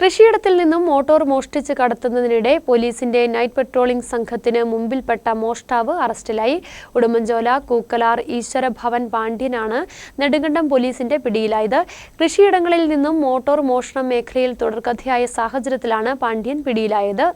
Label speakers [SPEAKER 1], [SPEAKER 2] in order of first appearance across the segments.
[SPEAKER 1] കൃഷിയിടത്തിൽ നിന്നും മോട്ടോർ മോഷ്ടിച്ച് കടത്തുന്നതിനിടെ പോലീസിന്റെ നൈറ്റ് പെട്രോളിംഗ് സംഘത്തിന് മുമ്പിൽപ്പെട്ട മോഷ്ടാവ് അറസ്റ്റിലായി. ഉടുമ്പൻചോല കൂക്കലാർ ഈശ്വരഭവൻ പാണ്ഡ്യനാണ് നെടുങ്കണ്ടം പോലീസിന്റെ പിടിയിലായത്. കൃഷിയിടങ്ങളിൽ നിന്നും മോട്ടോർ മോഷണം മേഖലയിൽ തുടർക്കഥയായ സാഹചര്യത്തിലാണ് പാണ്ഡ്യൻ പിടിയിലായത്.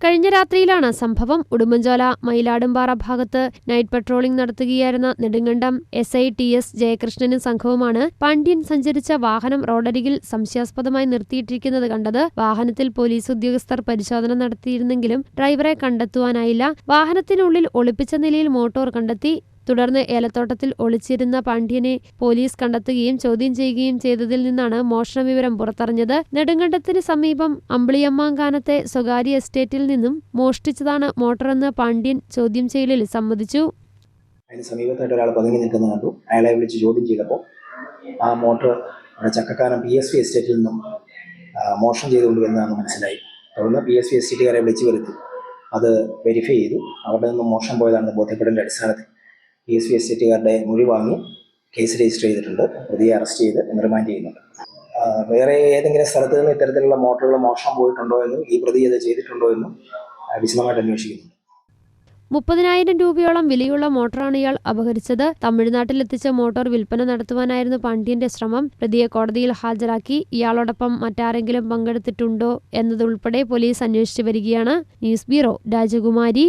[SPEAKER 1] കഴിഞ്ഞ രാത്രിയിലാണ് സംഭവം. ഉടുമ്പൻചോല മയിലാടുംപാറ ഭാഗത്ത് നൈറ്റ് പട്രോളിംഗ് നടത്തുകയായിരുന്ന Nedumkandam S I T S ജയകൃഷ്ണനും സംഘവുമാണ് പാണ്ഡ്യൻ സഞ്ചരിച്ച വാഹനം റോഡരികിൽ സംശയാസ്പദമായി നിർത്തിയിട്ടിരിക്കുന്നത് കണ്ടത് വാഹനത്തിൽ പോലീസ് ഉദ്യോഗസ്ഥർ പരിശോധന നടത്തിയിരുന്നെങ്കിലും ഡ്രൈവറെ കണ്ടെത്തുവാനായില്ല. വാഹനത്തിനുള്ളിൽ ഒളിപ്പിച്ച നിലയിൽ മോട്ടോർ കണ്ടെത്തി തുടർന്ന് ഏലത്തോട്ടത്തിൽ ഒളിച്ചിരുന്ന പാണ്ഡ്യനെ പോലീസ് കണ്ടെത്തുകയും ചോദ്യം ചെയ്യുകയും ചെയ്തതിൽ നിന്നാണ് മോഷണ വിവരം പുറത്തറിഞ്ഞത്. നെടുങ്കണ്ടത്തിന് സമീപം അമ്പിളിയമ്മാങ്കാനത്തെ സ്വകാര്യ എസ്റ്റേറ്റിൽ നിന്നും മോഷ്ടിച്ചതാണ് മോട്ടറെന്ന് പാണ്ഡ്യൻ ചോദ്യം ചെയ്യലിൽ സമ്മതിച്ചു.
[SPEAKER 2] അതിന് സമീപത്തായിട്ട് ഒരാൾ പതുങ്ങി നിൽക്കുന്നത് കണ്ടു. അയാളെ വിളിച്ച് ചോദ്യം ചെയ്തപ്പോൾ ആ motor Chakkakanam P S P എസ്റ്റേറ്റിൽ നിന്നും മോഷണം ചെയ്തുകൊണ്ട് വരുന്നതാണ് മനസ്സിലായി. തുടർന്ന് പി എസ് പി എസ്റ്റേറ്റുകാരെ വിളിച്ച് വരുത്തി. അത് വെരിഫൈ ചെയ്തു. അവിടെ നിന്നും മോഷണം പോയതാണെന്ന് ബോധ്യപ്പെടേണ്ട അടിസ്ഥാനത്തിൽ പി എസ് പി എസ്റ്റേറ്റുകാരുടെ മൊഴി വാങ്ങി കേസ് രജിസ്റ്റർ ചെയ്തിട്ടുണ്ട്. പ്രതിയെ അറസ്റ്റ് ചെയ്ത് റിമാൻഡ് ചെയ്യുന്നുണ്ട്. വേറെ ഏതെങ്കിലും സ്ഥലത്ത് നിന്ന് ഇത്തരത്തിലുള്ള മോട്ടോറുകൾ മോഷണം പോയിട്ടുണ്ടോ എന്നും ഈ പ്രതി അത് ചെയ്തിട്ടുണ്ടോ എന്നും വിശദമായിട്ട് അന്വേഷിക്കുന്നുണ്ട്.
[SPEAKER 1] മുപ്പതിനായിരം രൂപയോളം വിലയുള്ള മോട്ടോറാണ് ഇയാൾ അപഹരിച്ചത്. തമിഴ്നാട്ടിലെത്തിച്ച മോട്ടോർ വിൽപ്പന നടത്തുവാനായിരുന്നു പാണ്ഡ്യന്റെ ശ്രമം. പ്രതിയെ കോടതിയിൽ ഹാജരാക്കി. ഇയാളോടൊപ്പം മറ്റാരെങ്കിലും പങ്കെടുത്തിട്ടുണ്ടോ എന്നതുൾപ്പെടെ പോലീസ് അന്വേഷിച്ചു വരികയാണ്. ന്യൂസ് ബ്യൂറോ രാജകുമാരി.